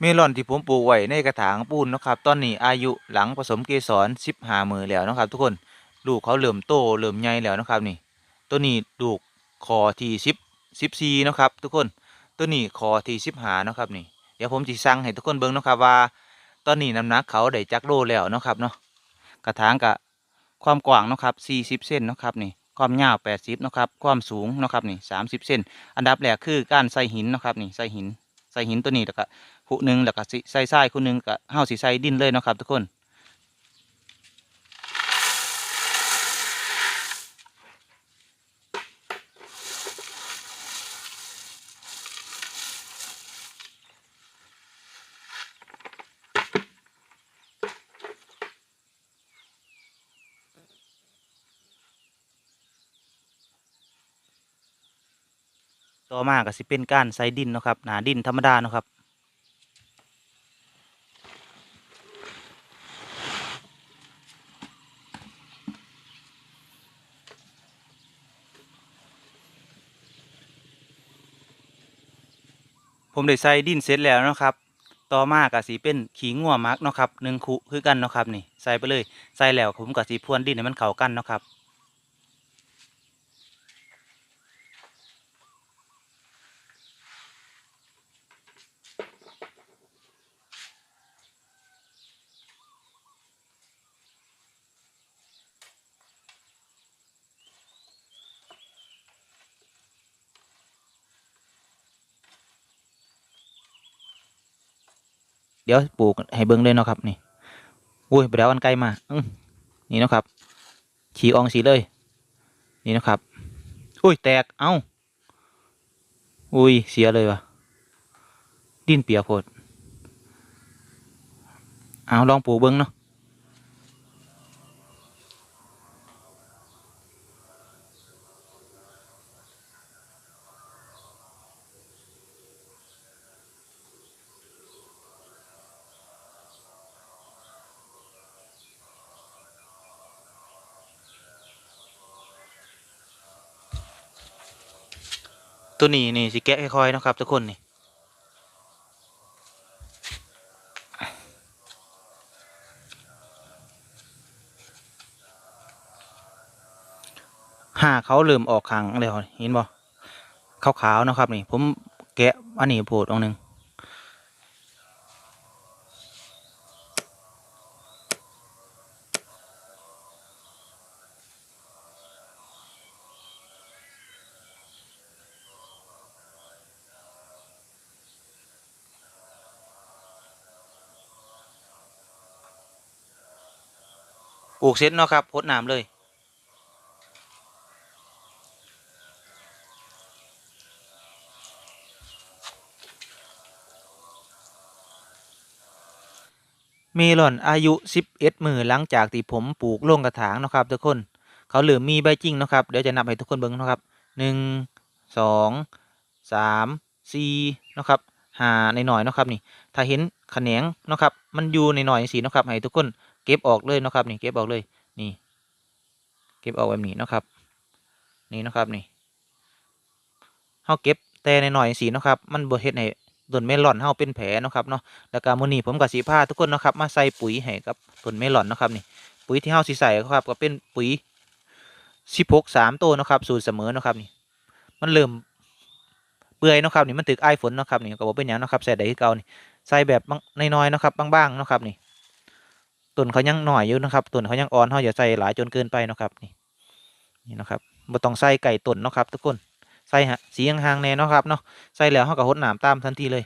เมลอนที่ผมปลูกไว้ในกระถางปูนนะครับ ตอนนี้อายุหลังผสมเกสร15มือแล้วนะครับ ทุกคนลูกเขาเริ่มโตเริ่มใหญ่แล้วนะครับนี่ ตัวนี้ลูกคอที่10 14เนะครับ ทุกคนตัวนี้คอที่15เนาะครับนี่เดี๋ยวผมจะสั่งให้ทุกคนเบิ่งนะครับว่า ตอนนี้น้ำหนักเขาได้จักโลแล้วนะครับเนาะกระถางกะความกว้างนะครับ40เซนเนาะครับนี่ความยาว80เนะครับความสูงนะครับนี่30เซนอันดับแรกคือการใส่หินนะครับนี่ใส่หินใส่หินตัวนี้แล้วก็ ขุหนึ่งแล้วก็สิใส่ทรายขุหนึ่งก็เฮาสิใส่ดินเลยเนาะครับ ทุกคน ต่อมาก็สิเป็นการใส่ดินเนาะครับหนาดินธรรมดาเนาะครับ ผมได้ใส่ดินเสร็จแล้วนะครับ ต่อมากะสีเป็นขี้งัวมักเนาะครับหนึ่งคุคือกันเนาะครับนี่ใส่ไปเลยใส่แล้วผมก็สีพรวนดินให้มันเข้ากันเนาะครับ เดี๋ยวปลูกให้เบิ้งเลยเนาะครับนี่อุ้ยไปแล้วอันไกลมาอืนี่เนาะครับฉีอองสีเลย นี่เนาะครับอุ้ยแตกเอ้าอุ้ยเสียเลยวะดินเปียกโพดเอาลองปลูกเบิ้งเนาะ ตัวนี้นี่สิแกะค่อยๆนะครับทุกคนนี่หาเขาเริ่มออกขังแล้วเห็นบ่ขาวๆนะครับ นี่ ผมแกะอันนี้โผล่ตรงหนึ่ง ลูกเสร็จเนาะครับพดน้ำเลยเมลอนอายุ 11 มือหลังจากที่ผมปลูกลงกระถางเนาะครับทุกคน เขาเหลือมีใบจริงเนาะครับ เดี๋ยวจะนับให้ทุกคนเบิ่งนะครับหนึ่งสองสามสี่เนาะครับหาในหน่อยเนาะครับนี่ ถ้าเห็นแขนงเนาะครับ มันอยู่ในหน่อยสีเนาะครับให้ทุกคน เก็บออกเลยนะครับนี่เก็บออกเลยนี่ เก็บออกแบบนี้นะครับ นี่นะครับนี่เฮาเก็บแต่ในหน่อยสีนะครับ มันบ่เฮ็ดให้ต้นเมลอนเฮาเป็นแผลนะครับเนาะแล้วก็มื้อนี้ผมก็สิพาทุกคนนะครับ มาใส่ปุ๋ยให้กับต้นเมลอนนะครับนี่ ปุ๋ยที่เฮาสิใส่ครับก็เป็นปุ๋ย16 3ตัวนะครับ สูตรเสมอนะครับนี่ มันเริ่มเปื่อยนะครับนี่มันถึกไอ้ฝนนะครับนี่ก็บ่เป็นหยังนะครับใส่ได้คือเก่านี่ใส่แบบน้อยๆนะครับบางๆนะครับนี่ ต้นเขายังหน่อยอยู่นะครับต้นเขายังอ่อนเฮาอย่าใส่หลายจนเกินไปนะครับนี่นี่นะครับบ่ต้องใส่ไก่ต้นนะครับ ทุกคนใส่ฮะสีห่างๆแน่นะครับเนาะใส่แล้วเฮาก็รดหน้ำตามทันทีเลย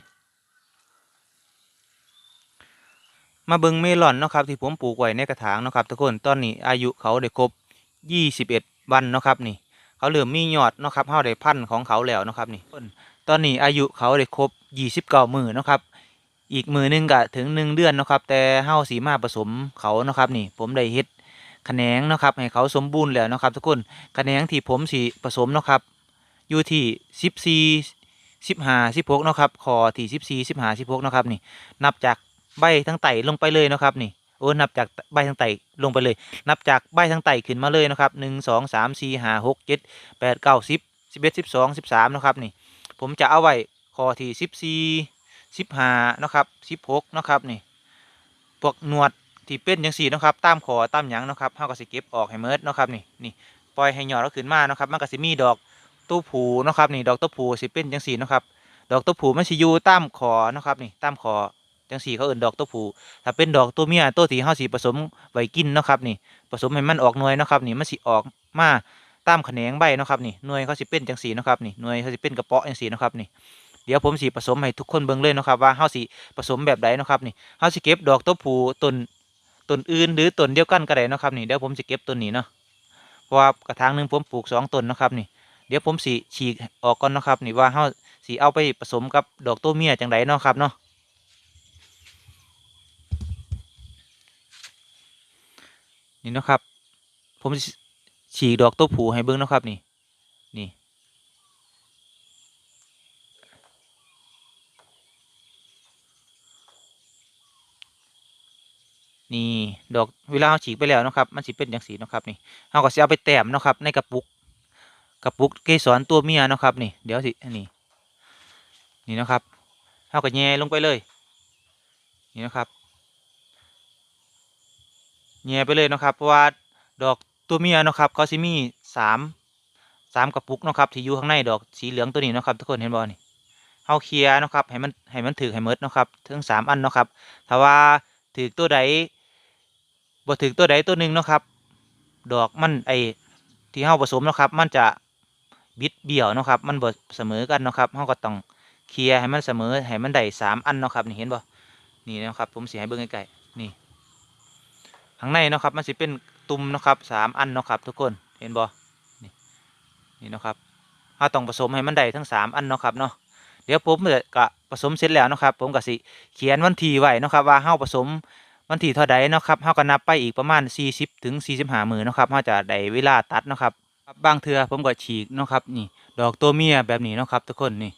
มาเบิงเมลอนนะครับที่ผมปลูกไว้ในกระถางนะครับ ทุกคนตอนนี้อายุเขาได้ครบ 21 วันนะครับนี่ เขาเริ่มมียอดนะครับเฮาได้พันธุ์ของเขาแล้วนะครับนี่ตอนนี้อายุเขาได้ครบ 29 มื้อนะครับ อีกมือหนึงก็ถึง1เดือนนะครับ แต่เฮาสีมาผสมเขาเนาะครับนี่ผมได้เฮ็ดแขนงนะครับให้เขาสมบูรณ์แล้วนะครับทุกคนแขนงที่ผมสีผสมนะครับ อยู่ที่14 15 16เนาะครับคอที่14 15 16เนาะครับนี่ นับจากใบทั้งไต่ลงไปเลยนะครับนี่โอ้นับจากใบทั้งไต่ลงไปเลย นับจากใบทั้งไต่ขึ้นมาเลยนะครับหนึ่งสองสามสี่ห้าหกเจ็ดแปดเก้าสิบสิบเอ็ดสิบสองสิบสามนะครับนี่ ผมจะเอาไว้ข้อที่สิบสี่ สิบห้านะครับสิบหกนะครับนี่พวกหนวดที่เป็นจังสี่นะครับตามคอตามหยังนะครับเฮาก็สิเก็บออกให้เมิดนะครับนี่นี่ปล่อยให้หยอดเราขึ้นมานะครับมันก็สิมีดอกตู้ผูนะครับนี่ดอกตู้ผูสิเป็นจังสี่นะครับดอกตัวผู้มันสิอยู่ตามคอนะครับนี่ตามคอจังสีเขาเอื่นดอกตัวผูถ้าเป็นดอกตัวเมียตัวที่เฮาสิผสมไว้กินนะครับนี่ผสมให้มันออกหน่วยนะครับนี่มันสิออกมาตามแขนงใบนะครับนี่หน่วยเขาสิเป็นจังสีนะครับนี่หน่วยเขาสิเป็นกระเปาะจังสีนะครับนี่ เดี๋ยวผมสิผสมให้ทุกคนเบิ่งเลยนะครับว่าเฮาสิผสมแบบใดนะครับนี่เฮาสิเก็บดอกตัวผูต้นต้นอื่นหรือต้นเดียวกันก็ได้นะครับนี่เดี๋ยวผมสิเก็บต้นนี้เนาะเพราะว่ากระถางหนึ่งผมปลูกสองต้นนะครับนี่เดี๋ยวผมสิฉีกออกก่อนนะครับนี่ว่าเฮาสีเอาไปผสมกับดอกตัวเมียจังไดเนาะครับเนาะนี่นะครับผมฉีกดอกตัวผูให้เบิ้งนะครับนี่ นี่ดอกเวลาเราฉีกไปแล้วนะครับ มันสิเป็นอย่างสีนะครับนี่เราก็สิเอาไปแต้มนะครับ ในกระปุกกระปุกเกสรตัวเมียนะครับนี่ เดี๋ยวสินี่นี่นะครับเท่ากับแย่ลงไปเลย นี่นะครับแย่ไปเลยนะครับเพราะว่าดอกตัวเมียนะครับเขาสิมีสามสามกระปุกนะครับที่อยู่ข้างในดอกสีเหลืองตัวนี้นะครับ ทุกคนเห็นบ่นี่เฮาเคลียร์นะครับให้มันให้มันถือให้หมดนะครับถึงสามอันนะครับถ้าว่าถือตัวใด บ่ถือตัวใดตัวหนึ่งนะครับ ดอกมันไอที่เฮาผสมนะครับ มันจะบิดเบี้ยวนะครับ มันบ่เสมอกันนะครับเฮาก็ต้องเคลียร์ให้มันเสมอให้มันได้สามอันเนาะครับนี่เห็นบ่นี่นะครับ ผมสีให้เบิ่งใกล้ๆนี่ข้างในเนาะครับมันสิเป็นตุ่มเนาะครับสามอันเนาะครับ ทุกคนเห็นบ่นี่นี่เนาะครับเราต้องผสมให้มันได้ทั้งสามอันเนาะครับเนาะเดี๋ยวผมจะกะผสมเสร็จแล้วนะครับ ผมก็สิเขียนวันที่ไว้นะครับว่าเฮาผสม วันที่เท่าใดเนาะครับเฮาก็นับไปอีกประมาณ 40ถึง45มื้อเนาะครับเฮาจะได้เวลาตัดเนาะครับบางเทื่อผมก็ฉีกเนาะครับนี่ ดอกตัวเมียแบบนี้เนาะครับทุกคนนี่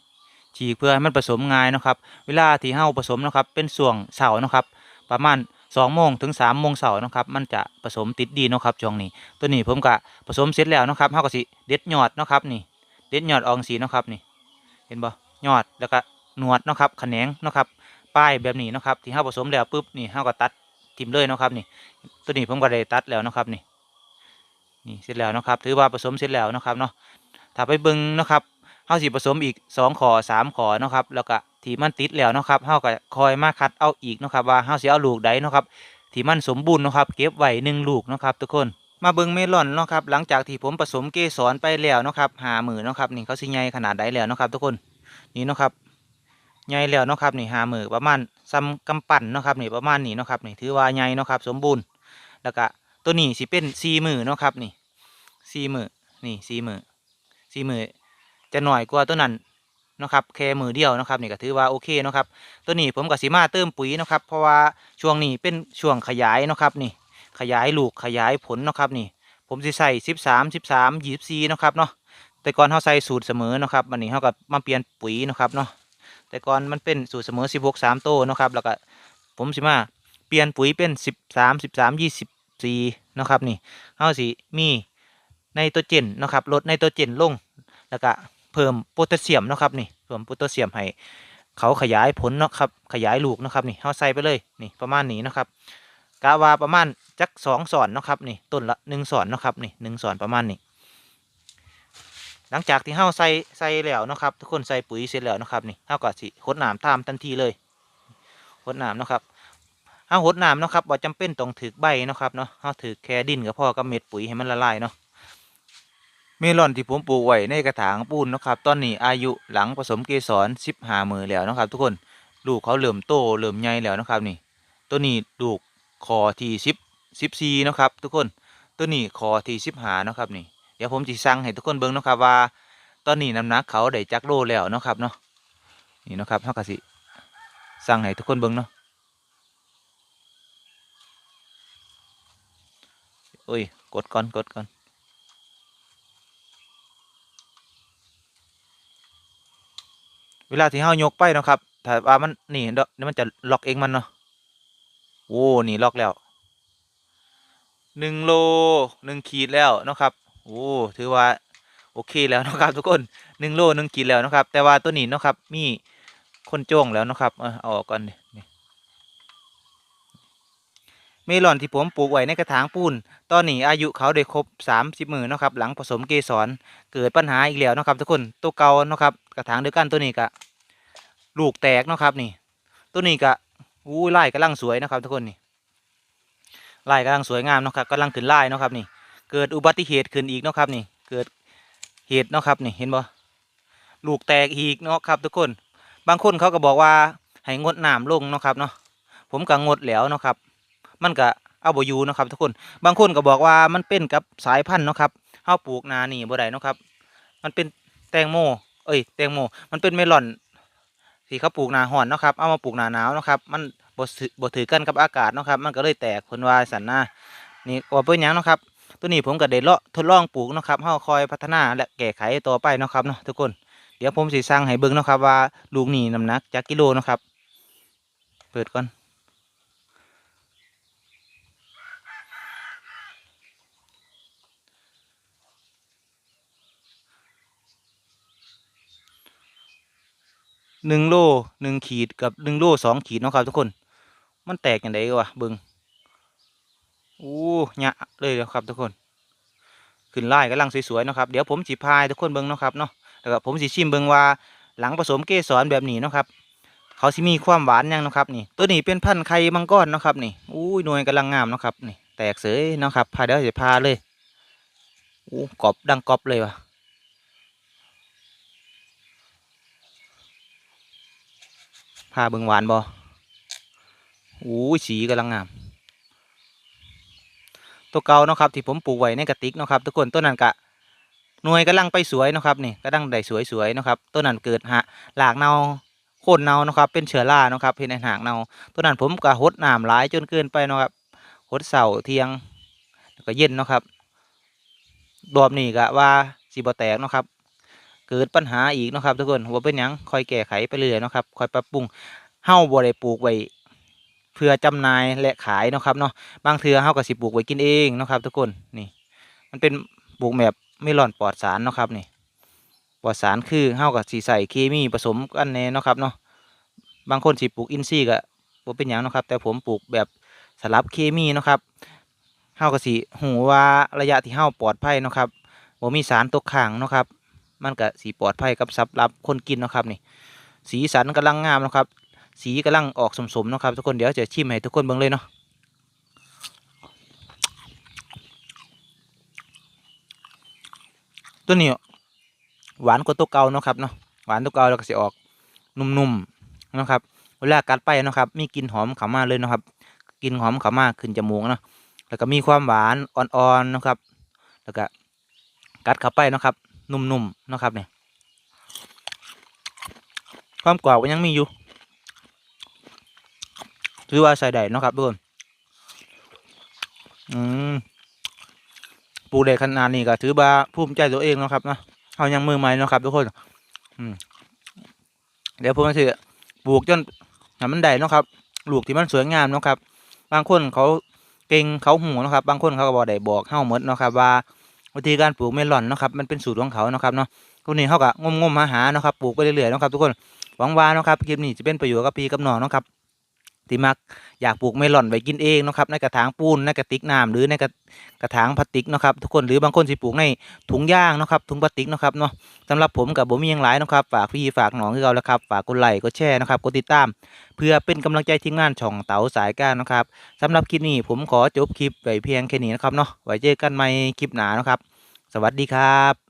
ฉีกเพื่อให้มันผสมง่ายเนาะครับเวลาที่เฮาผสมเนาะครับเป็นส่วงเสาร์เนาะครับประมาณ2โมงถึง3โมงเสาร์นาะครับมันจะผสมติดดีเนาะครับช่วงนี้ ตัวนี้ผมก็ผสมเสร็จแล้วเนาะครับเฮาก็สิเด็ดยอดเนาะครับนี่ เด็ดยอดอองสีเนาะครับนี่ เห็นบ่ยอดแล้วก็หนวดเนาะครับแขนงเนาะครับ ป้ายแบบนี้นะครับที่เฮาผสมแล้วปุ๊บนี่เฮาก็ตัดทิมเลยนะครับนี่ ตัวนี้ผมก็ได้ตัดแล้วนะครับนี่นี่เสร็จแล้วนะครับ ถือว่าผสมเสร็จแล้วนะครับเนาะถ้าไปบิ่งนะครับเฮาสิผสมอีกสองขอสามขอนะครับ แล้วก็ที่มันติดแล้วนะครับเฮาก็คอยมาคัดเอาอีกนะครับ ว่าเฮาสิเอาลูกใดนะครับที่มันสมบูรณ์นะครับเก็บไว้หนึ่งลูกนะครับ ทุกคนมาเบิงเมลอนเนาะครับหลังจากที่ผมผสมเกสรไปแล้วนะครับหามือเนะครับนี่เขาสิใหญ่ขนาดใดแล้วนะครับ ทุกคนนี่นะครับ ใหญ่แล้วเนาะครับนี่หามือประมาณซ้ำกำปั้นเนาะครับนี่ประมาณนี้เนาะครับนี่ถือว่าใหญ่เนาะครับ สมบูรณ์แล้วก็ตัวนี้สิเป็นสี่มือเนาะครับนี่สี่มือนี่สี่มือสี่มือจะหน่อยกว่าตัวนั้นเนาะครับแค่มือเดียวเนาะครับนี่ก็ถือว่าโอเคเนาะครับตัวนี้ผมกับสีมาเติมปุ๋ยเนาะครับเพราะว่าช่วงนี้เป็นช่วงขยายเนาะครับนี่ขยายลูกขยายผลเนาะครับนี่ ผมสิใส่สิบสามสิบสามยี่สิบสี่เนาะครับเนาะแต่ก่อนเขาใส่สูตรเสมอเนาะครับวันนี้เขาก็มาเปลี่ยนปุ๋ยเนาะครับเนาะ แต่ก่อนมันเป็นสูตรเสมอสิบหกสามโตนะครับ แล้วก็ผมสิมาเปลี่ยนปุ๋ยเป็นสิบสามสิบสามยี่สิบสี่เนะครับนี่เขาสิมีไนโตรเจนนะครับลดไนโตรเจนลง แล้วก็เพิ่มโพแทสเซียมนะครับนี่เพิ่มโพแทสเซียมให้เขาขยายผลนะครับขยายลูกนะครับนี่เขาใส่ไปเลยนี่ประมาณนี้นะครับกะว่าประมาณจักสองสอนนะครับนี่ต้นละหนึ่งสอนนะครับนี่หนึ่งสอนประมาณนี้ หลังจากที่เฮาใส่ใส่แล้วนะครับ ทุกคนใส่ปุ๋ยเสร็จแล้วนะครับนี่เฮาก็สิหดน้ำตามทันทีเลยหดน้ำนะครับเฮาหดน้ำนะครับบ่จำเป็นต้องถือใบนะครับเนาะเฮาถือแค่ดินก็พอกับเม็ดปุ๋ยให้มันละลายเนาะเมลอนที่ผมปลูกไว้ในกระถางปูนนะครับ ตอนนี้อายุหลังผสมเกสรสิบหามือแล้วนะครับ ทุกคนลูกเขาเริ่อมโตเริ่อมใหญ่แล้วนะครับนี่ ตัวนี้ลูกคอที่สิบสิบสี่นะครับ ทุกคนตัวนี้คอที่สิบหานะครับนี่ เดี๋ยวผมจะสั่งให้ทุกคนเบิ่งนะครับว่า ตอนนี้น้ำหนักเขาได้จักโลแล้วเนาะครับเนาะนี่นะครับเฮากะสิสั่งให้ทุกคนเบิ่งเนาะโอ้ยกดก่อนกดก่อนเวลาที่เฮายกไปนะครับถ้าว่ามันนี่เดอกนี่มันจะล็อกเองมันเนาะโอ้นี่ล็อกแล้วหนึ่งโลหนึ่งขีดแล้วนะครับ โอ้ถือว่าโอเคแล้วนะครับทุกคนหนึ่งโลหนึ่งขีดแล้วนะครับ แต่ว่าตัวนี้นะครับมีคนจ้องแล้วนะครับเออเอาออกก่อนนี่นี่เมลอนที่ผมปลูกไว้ในกระถางปูน ตอนนี้อายุเขาได้ครบ 30 มือนะครับ หลังผสมเกสรเกิดปัญหาอีกแล้วนะครับ ทุกคน ตัวเก่านะครับ กระถางเดียวกันตัวนี้ก็ลูกแตกนะครับนี่ ตัวนี้ก็อู้ไล่กำลังสวยนะครับ ทุกคนนี่ไล่กำลังสวยงามนะครับกำลังขึ้นไล่นะครับนี่ เกิดอุบัติเหตุขึ้นอีกเนาะครับนี่ เกิดเหตุเนาะครับนี่เห็นบ่ลูกแตกอีกเนาะครับทุกคน บางคนเขาก็บอกว่าให้งดน้ำลงเนาะครับเนาะ ผมก็งดแล้วเนาะครับ มันก็เอาบอยู่เนาะครับทุกคน บางคนก็บอกว่ามันเป็นกับสายพันธุ์เนาะครับเฮาปลูกนานี่บ่ได้เนาะครับ มันเป็นแตงโม เอ้ย แตงโม มันเป็นเมลอนที่เขาปลูกนาร้อนเนาะครับ เอามาปลูกนาหนาวเนาะครับ มันบ่ถือบ่ถือกันกับอากาศเนาะครับ มันก็เลยแตกเพิ่นว่าสันนะนี่ว่าเป็นยังเนาะครับ ตัวนี้ผมก็ได้เลาะทดลองปลูกนะครับเฮาคอยพัฒนาและแก้ไขต่อไปนะครับเนาะทุกคนเดี๋ยวผมสิสั่งให้เบิ่งนะครับว่าลูกนี่น้ำหนักจักกิโลนะครับ เปิดก่อนหนึ่งโลหนึ่งขีดกับหนึ่งโลสองขีดนะครับทุกคน มันแตกอย่างไรวะเบิง อู้หยะเลยเนาะครับทุกคน ขึ้นไล่กำลังสวยๆนะครับเดี๋ยวผมสิพายทุกคนเบิงนะครับเนาะแล้วก็ผมสิชิมเบิงว่าหลังผสมเกสรแบบนี้นะครับเขาสิมีความหวานยังนะครับนี่ ตัวนี้เป็นพันธุ์ไข่มังกรนะครับนี่อู้ยหน่วยกำลังงามนะครับนี่แตกเสยนะครับพาเดี๋ยวจะพาเลยอู้กรอบดังกรอบเลยวะพาเบิงหวานบ่อู้ยสีกำลังงาม ตัวเก่าเนาะครับที่ผมปลูกไว้ในกระติกเนาะครับทุกคนต้นนั้นกะหน่วยกำลังไปสวยเนาะครับนี่กำลังได้สวยๆเนาะครับต้นนั้นเกิดหะหลากเนาโคนเนาเนาะครับเป็นเชื้อราเนาะครับเห็นในหางเนาต้นนั้นผมก็หดน้ำหลายจนเกินไปเนาะครับหดเสาเทียงแล้วก็เย็นเนาะครับรอบนี้ก็ว่าสีบแตกเนาะครับเกิดปัญหาอีกเนาะครับทุกคนว่าเป็นยังคอยแก้ไขไปเรื่อยเนาะครับคอยปรับปรุงเฮ้าบ่ได้ปลูกไว้ เพื่อจำหน่ายและขายเนาะครับเนาะบางเทือเฮาก็สิปลูกไว้กินเองเนาะครับ ทุกคนนี่มันเป็นปลูกแบบไม่ร้อนปลอดสารเนาะครับนี่ปลอดสารคือเฮาก็สิใส่เคมีผสมกันแน่เนาะครับเนาะบางคนสิปลูกอินทรีย์ก็บ่เป็นหยังเนาะครับ แต่ผมปลูกแบบสลับเคมีเนาะครับเฮาก็สิหูว่าระยะที่เฮาปลอดภัยเนาะครับบ่มีสารตกค้างเนาะครับ มันก็สิปลอดภัยกับสำหรับคนกินเนาะครับนี่ สีสันกำลังงามนะครับ สีกำลังออกสมๆเนะครับทุกคนเดี๋ยวจะชิมให้ทุกคนเบิ่งเลยเนาะตัวนี้หวานกว่าตัวเก่าเนาะครับเนาะหวานตัวเก่าแล้วก็สิออกนุ่มๆนะครับเวลากัดไปนะครับมีกลิ่นหอมขามาเลยนะครับกลิ่นหอมขามาขึ้นจมูกเนาะแล้วก็มีความหวานอ่อนๆนะครับ แล้วก็กัดเข้าไปนะครับ นุ่มๆเนะครับเนี่ยความกรอบก็ยังมีอยู่ ถือว่าใส่ได้นะครับทุกคนอืมปลูกได้ขนาดนี้ก็ถือว่าภูมิใจตัวเองนะครับนะเขายังมือใหม่นะครับ ทุกคน อืมเดี๋ยวผมจะปลูกจนมันได้นะครับลูกที่มันสวยงามนะครับ บางคนเขาเก่งเขาหูนะครับ บางคนเขาก็บอกได้บอกเฮาหมดนะครับ ว่าวิธีการปลูกเมลอนนะครับ มันเป็นสูตรของเขานะครับเนาะทุกนี้เขาก็งมงมหาหานะครับ ปลูกไปเรื่อยๆนะครับ ทุกคนหวังว่านะครับคลิปนี้จะเป็นประโยชน์กับพี่กับน้องนะครับ ที่มักอยากปลูกเมลอนไว้กินเองนะครับในกระถางปูนในกระติกน้ำหรือในกระกระถางพลาสติกนะครับทุกคนหรือบางคนสิปลูกในถุงย่างนะครับถุงพลาสติกนะครับเนาะสำหรับผมกับผมมีอย่างหลายนะครับฝากพี่ฝากน้องคือเราแล้วครับฝากกดไลค์กดแชร์นะครับกดติดตาม เพื่อเป็นกำลังใจทีมงานช่องเต๋าสายก้านนะครับสำหรับคลิปนี้ผมขอจบคลิปไว้เพียงแค่นี้นะครับเนาะไว้เจอกันใหม่คลิปหน้านะครับ สวัสดีครับ